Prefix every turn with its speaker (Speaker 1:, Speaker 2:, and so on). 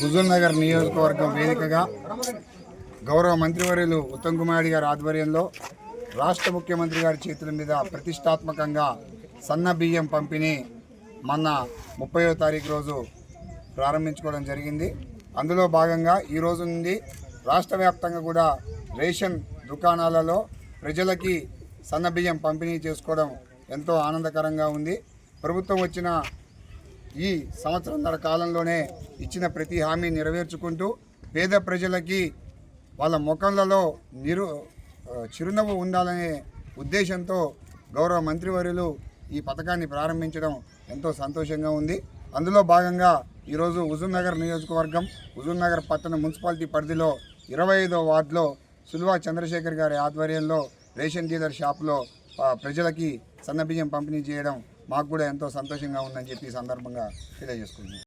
Speaker 1: హుజూర్ నగర్ నియోజకవర్గం వేదికగా గౌరవ మంత్రివర్యులు ఉత్తమ్ కుమార్ గారి ఆధ్వర్యంలో రాష్ట్ర ముఖ్యమంత్రి గారి చేతుల మీద ప్రతిష్టాత్మకంగా సన్న బియ్యం పంపిణీ మొన్న ముప్పయో తారీఖు రోజు ప్రారంభించుకోవడం జరిగింది. అందులో భాగంగా ఈరోజు నుండి రాష్ట్ర వ్యాప్తంగా కూడా రేషన్ దుకాణాలలో ప్రజలకి సన్న బియ్యం పంపిణీ చేసుకోవడం ఎంతో ఆనందకరంగా ఉంది. ప్రభుత్వం వచ్చిన ఈ సంవత్సరంన్నర కాలంలోనే ఇచ్చిన ప్రతి హామీ నెరవేర్చుకుంటూ పేద ప్రజలకి వాళ్ళ ముఖంలలో నిరు చిరునవ్వు ఉండాలనే ఉద్దేశంతో గౌరవ మంత్రివర్యులు ఈ పథకాన్ని ప్రారంభించడం ఎంతో సంతోషంగా ఉంది. అందులో భాగంగా ఈరోజు హుజూర్నగర్ నియోజకవర్గం హుజూర్నగర్ పట్టణ మున్సిపాలిటీ పరిధిలో ఇరవై ఐదో వార్డులో సుల్వా చంద్రశేఖర్ గారి ఆధ్వర్యంలో రేషన్ డీలర్ షాప్లో ప్రజలకి సన్నబియ్యం పంపిణీ చేయడం మాకు కూడా ఎంతో సంతోషంగా ఉందని చెప్పి ఈ సందర్భంగా తెలియజేసుకుంటున్నాం.